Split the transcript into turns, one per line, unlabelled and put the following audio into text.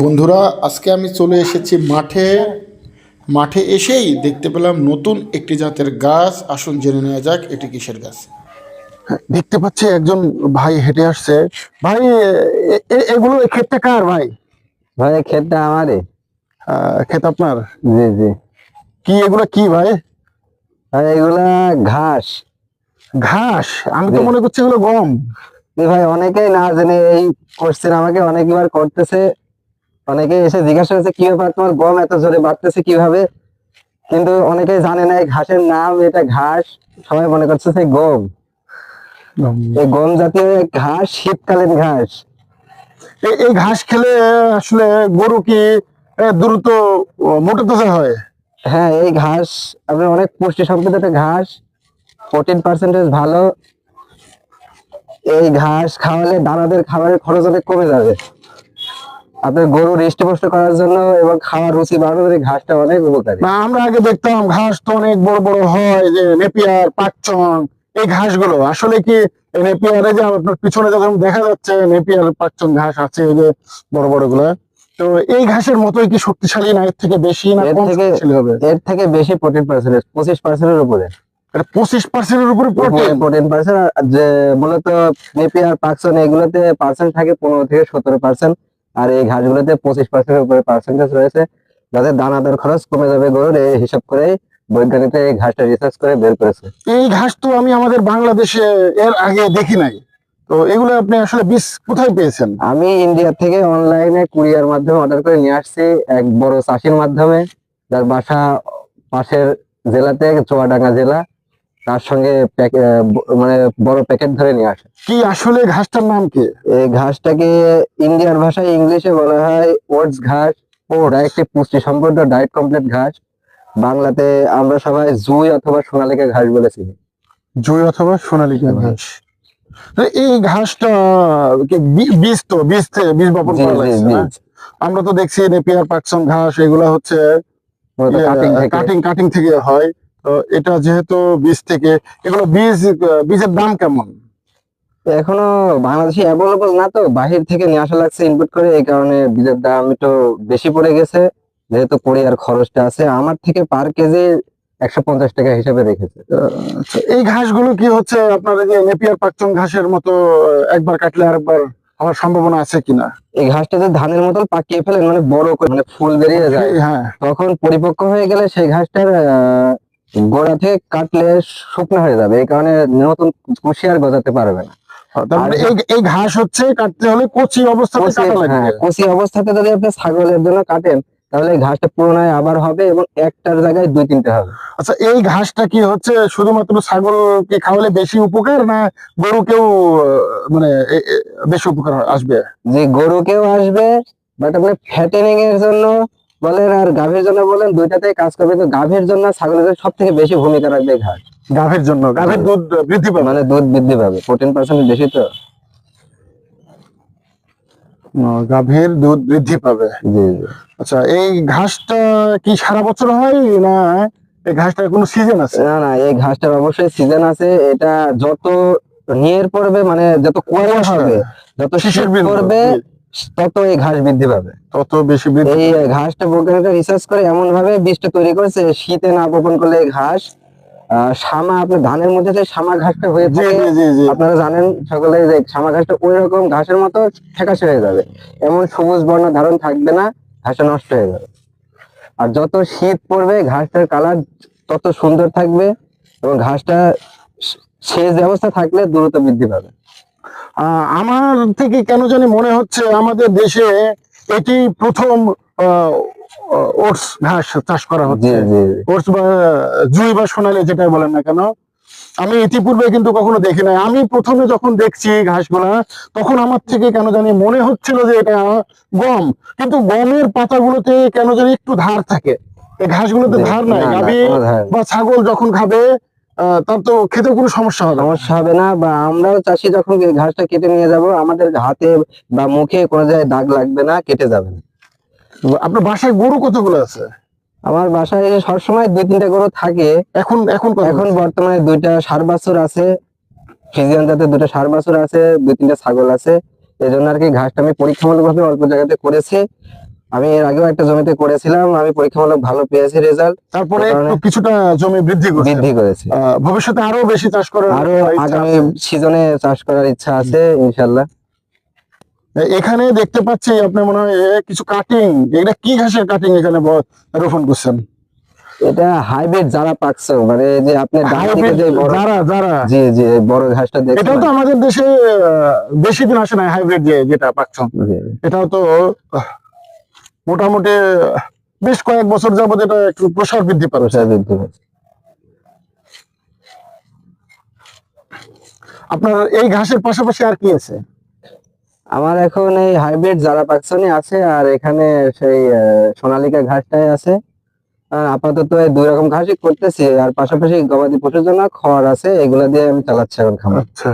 বন্ধুরা আজকে আমি চলে এসেছি মাঠে। মাঠে এসেই দেখতে পেলাম নতুন একটি জাতের গাছ। আসুন জেনে নেওয়া যাক এটি কিসের গাছ? দেখতে পাচ্ছি একজন ভাই হেঁটে আসছে। ভাই এগুলো ক্ষেতটা কার ভাই?
ভাই ক্ষেতটা আমারই।
আহ, ক্ষেত আপনার?
জি জি।
কি এগুলো কি ভাই?
ভাই এগুলা ঘাস।
ঘাস? আমি তো মনে করছি এগুলো গম।
ভাই অনেকেই না জেনে এই কোশ্চেন আমাকে অনেকবার করতেছে। অনেকে এসে জিজ্ঞাসা করছে কি ব্যাপার? তোমার গম এত জোরে বাড়তেছে কীভাবে? কিন্তু অনেকেই জানে না এই ঘাসের নাম এটা ঘাস। সবাই মনে করছে সেই গম। এই গম জাতীয় ঘাস শীতকালীন ঘাস।
এই ঘাস খেলে আসলে গরু কি দ্রুত মোটা তাজা হয়?
হ্যাঁ এই ঘাস আপনার অনেক পুষ্টি সম্পদ একটা ঘাস। প্রোটিন পার্সেন্টেজ ভালো। এই ঘাস খাওয়ালে দানাদের খাবারের খরচ অনেক কমে যাবে। আপনার গরু হৃষ্টপুষ্ট করার জন্য এবং খাওয়ার রুচি বাড়ানোর ঘাসটা অনেক উপকারী।
না আমরা আগে দেখতাম ঘাস তো অনেক বড় বড় হয় যে নেপিয়ার পাকচন এই ঘাসগুলো। আসলে কি নেপিয়ারে যে আপনার পিছনে যখন দেখা যাচ্ছে নেপিয়ার পাকচন ঘাস আছে এই যে বড় বড়গুলা তো এই ঘাসের মতোই কি শক্তিশালী না? এর থেকে বেশি না
এর
কম
থেকে-
শক্তিশালী হবে?
এর থেকে বেশি প্রোটিন পার্সেন্টেজ পঁচিশ পার্সেন্টের উপরে।
পঁচিশ পার্সেন্টের উপরে প্রোটিন
পার্সেন্ট যে মূলত নেপিয়ার পাকসন এগুলোতে পার্সেন্ট থাকে পনেরো থেকে সতেরো পার্সেন্ট আর এই ঘাসগুলোতে পঁচিশ পার্সেন্টের উপরে পার্সেন্টেজ রয়েছে। যাতে দানাদার খরচ কমে যাবে গরুর এই হিসাব করে বৈজ্ঞানিকরা এই ঘাসটা রিসার্চ করে বের করেছে।
এই ঘাস তো আমি আমাদের বাংলাদেশে এর আগে দেখি নাই। তো এগুলো আপনি আসলে বীজ কোথায় পেয়েছেন?
আমি ইন্ডিয়া থেকে অনলাইনে কুরিয়ার মাধ্যমে অর্ডার করে নিয়ে আসছি এক বড় চাষির মাধ্যমে। যার বাসা পাশের জেলাতে চুয়াডাঙ্গা জেলা। তার সঙ্গে মানে বড় প্যাকেট ধরে নিয়ে আসে।
কি আসলে ঘাসটার নাম কি?
এই ঘাসটাকে ইন্ডিয়ান ভাষায় ইংলিশে বলা হয় ওটস ঘাস। ওটা একটি পুষ্টি সম্পন্ন ডায়েট কমপ্লিট ঘাস। বাংলাতে আমরা সবাই জুই অথবা সোনালিকা ঘাস বলেছি
জুই অথবা সোনালিকা ঘাস। এই ঘাসটা বীজ তো বীজ বীজ বপন করা লাগছে আমরা তো দেখছি নেপিয়ার পাকসন ঘাস এগুলা হচ্ছে
কাটিং
কাটিং থেকে হয়। তো এটা যেহেতু বীজ থেকে এগুলো বীজ বীজের দাম কেমন?
এখনও বাংলাদেশে অ্যাভেলেবল না তো বাহির থেকে নিয়ে আসা লাগছে ইনপুট করে এই কারণে বীজের দাম একটু বেশি পড়ে গেছে যেহেতু কোরিয়ার খরচটা আছে। আমার থেকে পার কেজি একশো পঞ্চাশ টাকা হিসেবে রেখেছে।
এই ঘাসগুলো কি হচ্ছে আপনার যে নেপিয়ার পাকচন ঘাসের মতো একবার কাটলে আরেকবার হওয়ার সম্ভাবনা আছে কিনা?
এই ঘাসটা যদি ধানের মতন পাকিয়ে ফেলেন মানে বড় করে মানে ফুল বেরিয়ে যায়
হ্যাঁ।
তখন পরিপক্ক হয়ে গেলে সেই ঘাসটার আহ, গোড়া থেকে কাটলে শুকনো হয়ে যাবে এই কারণে নতুন কুশি আর গজাতে পারবে না।
তার মানে এই ঘাস হচ্ছে কাটতে হলে কচি অবস্থাতে
হ্যাঁ, কচি অবস্থাতে যদি আপনি ছাগলের জন্য কাটেন তাহলে এই ঘাসটা আবার হবে এবং একটার জায়গায় দুই তিনটে হবে।
আচ্ছা এই ঘাসটা কি হচ্ছে শুধুমাত্র ছাগলকে খাওয়ালে বেশি উপকার না গরুকেও মানে বেশি উপকার আসবে?
যে গরুকেও আসবে বাট ফ্যাটেনিং এর জন্য বলেন আর গাভীর জন্য বলেন দুইটাতেই কাজ করবে। তো গাভীর জন্য ছাগলের সব থেকে বেশি ভূমিকা রাখবে ঘাস।
গাভীর জন্য গাভীর দুধ বৃদ্ধি পাবে।
মানে দুধ বৃদ্ধি পাবে প্রোটিন পার্সেন্ট বেশি তো।
গাভীর দুধ বৃদ্ধি পাবে।
জি জি।
আচ্ছা এই ঘাসটা কি সারা বছর হয় না এই ঘাসটার কোনো সিজন আছে?
না না এই ঘাসটার অবশ্যই সিজন আছে। এটা যত নিয়ের পড়বে মানে যত কুয়াশা হবে যত
শিশির
শীত পড়বে। তত এই ঘাস বৃদ্ধি পাবে।
তত বেশি বৃদ্ধি
এই ঘাসটা বৈজ্ঞানিকরা রিসার্চ করে এমন ভাবে বীজটা তৈরি করেছে শীতে না বপন করলে এই ঘাস শামা আপনার ধানের মধ্যে যে শামা ঘাসটা হয়ে থাকে আপনারা জানেন সকলে যে শামা ঘাসটা ওই রকম ঘাসের মতো ফ্যাকাশে হয়ে যাবে। এমন সবুজ বর্ণ ধারণ থাকবে না ঘাসটা নষ্ট হয়ে যাবে। আর যত শীত পড়বে ঘাসটার কালার তত সুন্দর থাকবে এবং ঘাসটা সেচ ব্যবস্থা থাকলে দ্রুত বৃদ্ধি পাবে।
আমার থেকে কেন জানি মনে হচ্ছে আমাদের দেশে এটি প্রথম ওটস ঘাস চাষ করা হচ্ছে। ওটস বা জুই বা সোনালি যেটা বলেন না কেন আমি ইতিপূর্বে কিন্তু কখনো দেখি নাই আমি প্রথমে যখন দেখছি ঘাসগুলা তখন আমার থেকে কেন জানি মনে হচ্ছিল যে এটা গম কিন্তু গমের পাতাগুলোতে কেন জানি একটু ধার থাকে ঘাসগুলোতে ধার নাই গাভী। বা ছাগল যখন খাবে তার তো খেতে কোনো সমস্যা হবে
সমস্যা হবে না বা আমরাও চাষি যখন ঘাসটা কেটে নিয়ে যাব আমাদের হাতে বা মুখে কোনো জায়গায় দাগ লাগবে না কেটে যাবে না।
আপনার বাসায় গরু কতগুলো আছে?
আমার বাসায় সবসময় দুই তিনটা গরু থাকে।
এখন এখন
এখন বর্তমানে দুইটা সার বাছুর আছে ফ্রিজিয়ান জাতের দুটো সার বাছুর আছে দুই তিনটা ছাগল আছে। এই জন্য আর কি ঘাসটা আমি পরীক্ষামূলক ভাবে অল্প জায়গাতে করেছি। আমি এর আগেও একটা জমিতে করেছিলাম আমি পরীক্ষামূলক ভালো পেয়েছি রেজাল্ট
তারপরে একটু কিছুটা জমি বৃদ্ধি করছে।
বৃদ্ধি করেছি।
ভবিষ্যতে আরও বেশি চাষ করার আরও
আগামী সিজনে চাষ করার ইচ্ছা আছে ইনশাল্লাহ
এখানে দেখতে পাচ্ছি আপনি মনে হয় কিছু কাটিং এটা কি ঘাসের কাটিং এখানে রোপণ করছেন?
এটা হাইব্রিড যারা পাকছো মানে যে আপনি
যারা যারা।
জি জি বড় ঘাসটা
এটাও
দেখছেন
তো আমাদের দেশে বেশি দিন আসে না হাইব্রিড যে যেটা পাচ্ছ
জি,
এটাও তো মোটামুটি বেশ কয়েক বছর যাবত এটা একটু প্রসার বৃদ্ধি পাচ্ছে
বৃদ্ধি
আপনার এই ঘাসের পাশাপাশি আর কি আছে?
আমার এখন এই হাইব্রিড যারা পাকছনি আছে আর এখানে সেই সোনালিকা ঘাসটাই আছে। আর আপাতত এই দুই রকম ঘাসই করতেছি। আর পাশাপাশি গবাদি পশুর জন্য খড় আছে এগুলা দিয়ে আমি চালাচ্ছি এখন খামার।
আচ্ছা।